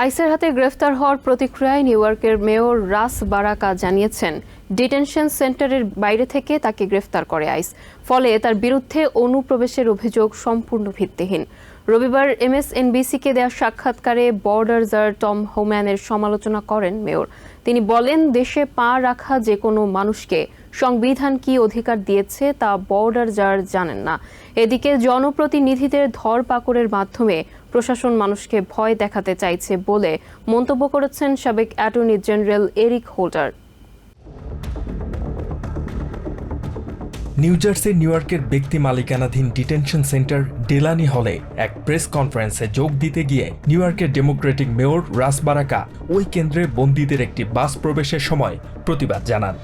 আইসের হাতে গ্রেফতার হওয়ার প্রতিক্রিয়ায় নিউ ইয়র্কের মেয়র রাস বারাকা জানিয়েছেন, ডিটেনশন সেন্টারের বাইরে থেকে তাকে গ্রেফতার করে আইস। ফলে তার বিরুদ্ধে অনুপ্রবেশের অভিযোগ সম্পূর্ণ ভিত্তিহীন। রবিবার এমএসএনবিসিকে দেওয়া সাক্ষাৎকারে বর্ডার জার টম হোম্যানের সমালোচনা করেন মেয়র। তিনি বলেন, দেশে পা রাখা যে কোনো মানুষকে সংবিধান কি অধিকার দিয়েছে তা বর্ডার জার জানেন না। এদিকে জনপ্রতিনিধিদের ধরপাকড়ের মাধ্যমে প্রশাসন মানুষকে ভয় দেখাতে চাইছে বলে মন্তব্য করেছেন সাবেক attorney general Eric Holder New জার্সির নিউ ইয়র্কের ব্যক্তি মালিকানাধীন ডিটেনশন সেন্টার ডেলানি হলে এক প্রেস কনফারেন্সে যোগ দিতে গিয়ে নিউ ইয়র্কের ডেমোক্রেটিক মেয়র রাসবারাকা ওই কেন্দ্রে বন্দীদের একটি বাস প্রবেশের সময় প্রতিবাদ জানান।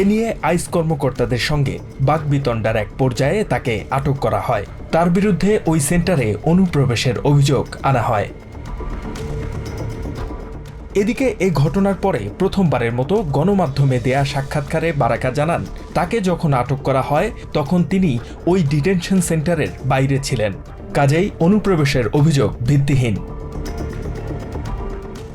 এ নিয়ে আইস কর্মকর্তাদের সঙ্গে বাকবিতণ্ডার এক পর্যায়ে তাকে আটক করা হয়। তার বিরুদ্ধে ওই সেন্টারে অনুপ্রবেশের অভিযোগ আনা হয়। এদিকে এ ঘটনার পরে প্রথমবারের মতো গণমাধ্যমে দেয়া সাক্ষাৎকারে বারাকা জানান, তাকে যখন আটক করা হয়, তখন তিনি ওই ডিটেনশন সেন্টারের বাইরে ছিলেন। কাজেই অনুপ্রবেশের অভিযোগ ভিত্তিহীন।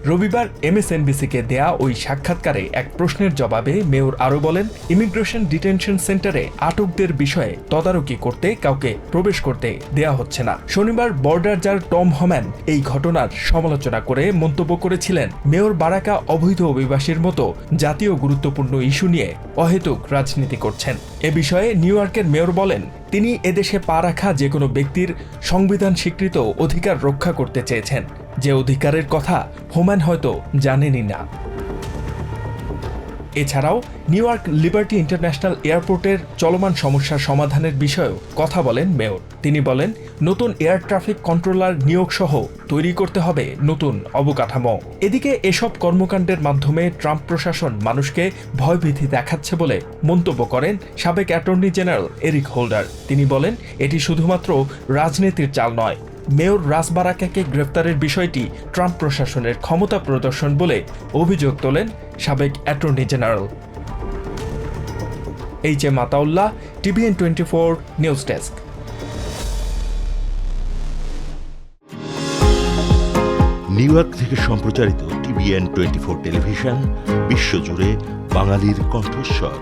রবিবার এমএসএনবিসিকে দেয়া ওই সাক্ষাৎকারে এক প্রশ্নের জবাবে মেয়র আরও বলেন ইমিগ্রেশন ডিটেনশন সেন্টারে আটকদের বিষয়ে তদারকি করতে কাউকে প্রবেশ করতে দেয়া হচ্ছে না। শনিবার বর্ডার যার টম হম্যান এই ঘটনার সমালোচনা করে মন্তব্য করেছিলেন। মেয়র বারাকা অবৈধ অভিবাসীর মতো জাতীয় গুরুত্বপূর্ণ ইস্যু নিয়ে অহেতুক রাজনীতি করছেন। এ বিষয়ে নিউ ইয়র্কের মেয়র বলেন, তিনি এদেশে পা রাখা যে কোনো ব্যক্তির সংবিধান স্বীকৃত অধিকার রক্ষা করতে চেয়েছেন। যে অধিকারের কথা হোম্যান হয়তো জানেনই না। এছাড়াও, নিউ ইয়র্ক লিবার্টি ইন্টারন্যাশনাল এয়ারপোর্টের চলমান সমস্যার সমাধানের বিষয়েও কথা বলেন মেয়র। তিনি বলেন, নতুন এয়ার ট্রাফিক কন্ট্রোলার নিয়োগ সহ তৈরি করতে হবে নতুন অবকাঠামো। এদিকে এসব কর্মকাণ্ডের মাধ্যমে ট্রাম্প প্রশাসন মানুষকে ভয়ভীতি দেখাচ্ছে বলে মন্তব্য করেন সাবেক অ্যাটর্নি জেনারেল এরিক হোল্ডার। তিনি বলেন, এটি শুধুমাত্র রাজনীতির চাল নয় মেয়র রাসবারাকাকে গ্রেফতারের বিষয়টি ট্রাম্প প্রশাসনের ক্ষমতা প্রদর্শন বলে অভিযোগ তোলেন সাবেক attorney general. H M Ataullah, TVN twenty four news desk. New York থেকে সম্প্রচারিত টিভিএন টোয়েন্টি ফোর টেলিভিশন, বিশ্বজুড়ে বাঙালির কণ্ঠস্বর।